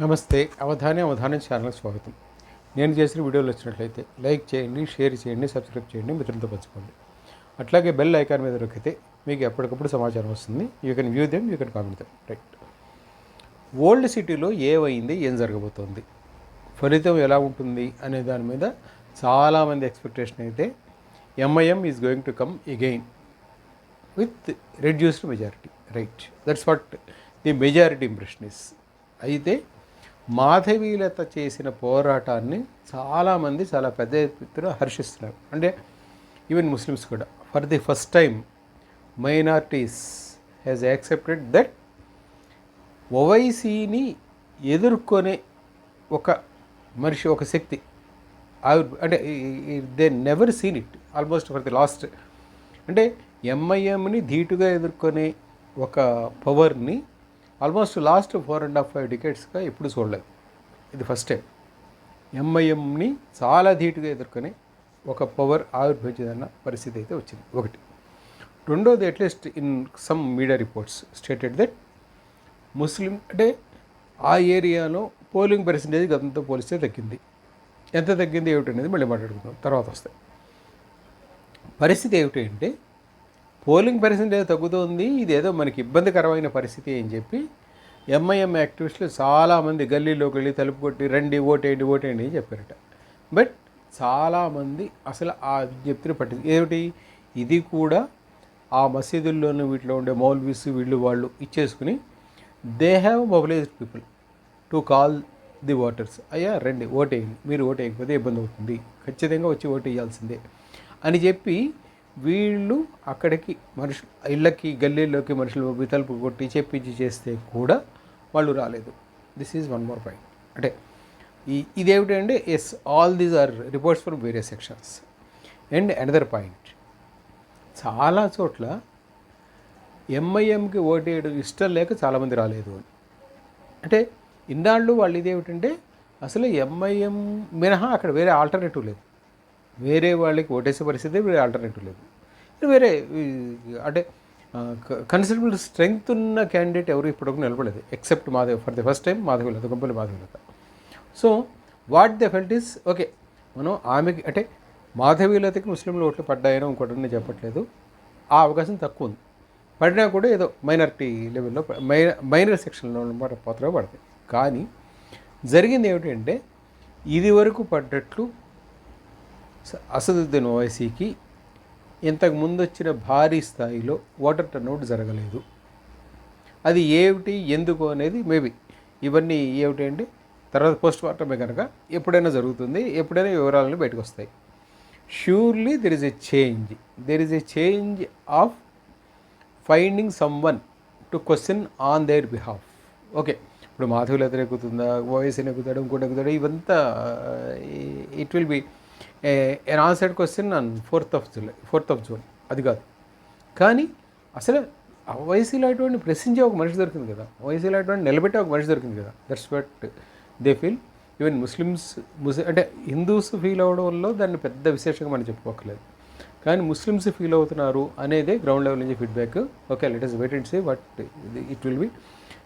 నమస్తే అవధాని అవధాని ఛానల్కి స్వాగతం. నేను చేసిన వీడియోలు వచ్చినట్లయితే లైక్ చేయండి షేర్ చేయండి సబ్స్క్రైబ్ చేయండి మిత్రులతో పంచుకోండి. అట్లాగే బెల్ ఐకాన్ మీద నొక్కితే మీకు ఎప్పటికప్పుడు సమాచారం వస్తుంది. You can view them you can comment them right old సిటీలో ఏమైంది ఏం జరగబోతోంది? ఫలితం ఎలా ఉంటుంది అనే దాని మీద చాలామంది ఎక్స్పెక్టేషన్ అయితే MIM is going to come again with reduced majority right that's what the majority impression is అయితే మాధవీలత చేసిన పోరాటాన్ని చాలామంది చాలా పెద్ద ఎత్తున హర్షిస్తున్నారు. అంటే ఈవెన్ ముస్లిమ్స్ కూడా. For the first time minorities has accepted that ఓవైసీని ఎదుర్కొనే ఒక మనిషి ఒక శక్తి. ఆవిర్ అంటే they never seen it almost for the last అంటే ఎంఐఎంని ధీటుగా ఎదుర్కొనే ఒక పవర్ని almost last four and half five డికెట్స్గా ఎప్పుడు చూడలేదు. ఇది ఫస్ట్ టైం. ఎంఐఎంని చాలా ధీటుగా ఎదుర్కొని ఒక పవర్ ఆవిర్భవించదన్న పరిస్థితి అయితే వచ్చింది. ఒకటి. రెండోది at least in some media reports stated that Muslim అంటే ఆ ఏరియాలో పోలింగ్ పర్సంటేజ్ గతంతో పోలిస్తే తగ్గింది. ఎంత తగ్గింది ఏమిటనేది మళ్ళీ మాట్లాడుకుందాం. తర్వాత వస్తాయి. పరిస్థితి ఏమిటి అంటే పోలింగ్ పర్సెంటేజ్ తగ్గుతోంది. ఇదేదో మనకి ఇబ్బందికరమైన పరిస్థితి అని చెప్పి ఎంఐఎం యాక్టివిస్టులు చాలామంది గల్లీలోకి వెళ్ళి తలుపు కొట్టి రండి ఓటేయండి ఓటేయండి అని చెప్పారట. బట్ చాలామంది అసలు ఆ విజ్ఞప్తిని పట్టి ఏమిటి? ఇది కూడా ఆ మసీదుల్లోనూ వీటిలో ఉండే మౌల్వీస్ వీళ్ళు వాళ్ళు ఇచ్చేసుకుని they have mobilised people to call the voters అయ్యా రండి ఓటేయండి. మీరు ఓటేయకపోతే ఇబ్బంది అవుతుంది. ఖచ్చితంగా వచ్చి ఓటు వేయాల్సిందే అని చెప్పి వీళ్ళు అక్కడికి మనుషులు ఇళ్ళకి గల్లీల్లోకి మనుషులు తలుపు కొట్టి చెప్పించి చేస్తే కూడా వాళ్ళు రాలేదు. This is one more point అంటే ఈ ఇదేమిటంటే as all these are reports from various sections and another point చాలా చోట్ల ఎంఐఎంకి ఓటేయడం ఇష్టం లేక చాలామంది రాలేదు అని. అంటే ఇన్నాళ్ళు వాళ్ళు ఇదేమిటంటే అసలు ఎంఐఎం మినహా అక్కడ వేరే ఆల్టర్నేటివ్ లేదు. వేరే వాళ్ళకి ఓటేసే పరిస్థితి వేరే ఆల్టర్నేటివ్ లేదు. వేరే అంటే కన్సిడరబుల్ స్ట్రెంగ్త్ ఉన్న క్యాండిడేట్ ఎవరు ఇప్పటివరకు నిలబడలేదు except Madhav for the first time Madhavi Latha గొప్పలు Madhavi Latha so what the felt is okay మనం ఆమెకి అంటే మాధవీలతకి ముస్లింలు ఓట్లు పడ్డాయనో ఇంకోటి నేను చెప్పట్లేదు. ఆ అవకాశం తక్కువ ఉంది. పడినా కూడా ఏదో మైనారిటీ లెవెల్లో మైనర్ మైనర్ సెక్షన్లో మాట పాత్ర పడతాయి. కానీ జరిగింది ఏమిటంటే ఇది వరకు పడ్డట్లు అసదుద్దీన్ ఓవైసీకి ఇంతకు ముందు వచ్చిన భారీ స్థాయిలో ఓటర్ టర్నౌట్ జరగలేదు. అది ఏమిటి ఎందుకు అనేది మేబీ ఇవన్నీ ఏమిటి అంటే తర్వాత పోస్ట్ మార్టమే కనుక ఎప్పుడైనా జరుగుతుంది ఎప్పుడైనా వివరాలను బయటకు వస్తాయి surely there is a change there is a change of finding someone to question on their behalf okay ఇప్పుడు మాధవులు ఎదురు ఎక్కుతుందా ఎక్కుతాడు ఇంకోటి ఎక్కుతాడు ఇవంతా it will be an answered question on fourth of July fourth of June. అది కాదు. కానీ అసలు వయసులో అటువంటి ప్రశ్నించే ఒక మనిషి దొరికింది కదా. వయసులో అటువంటి నిలబెట్టే ఒక మనిషి దొరికింది కదా. That's what they feel even Muslims Muslim అంటే హిందూస్ ఫీల్ అవ్వడం వల్ల దాన్ని పెద్ద విశేషంగా మనం చెప్పుకోకలేదు కానీ ముస్లిమ్స్ ఫీల్ అవుతున్నారు అనేదే గ్రౌండ్ లెవెల్ నుంచి feedback okay let is wait and say but it will be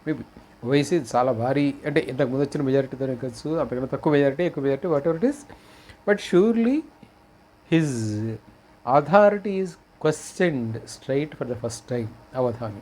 maybe వయసు చాలా భారీ అంటే ఇంతకు ముందు వచ్చిన మెజారిటీతో కావచ్చు అంతకన్నా తక్కువ మెజారిటీ ఎక్కువ majority whatever it is But surely his authority is questioned straight for the first time, Avadhani.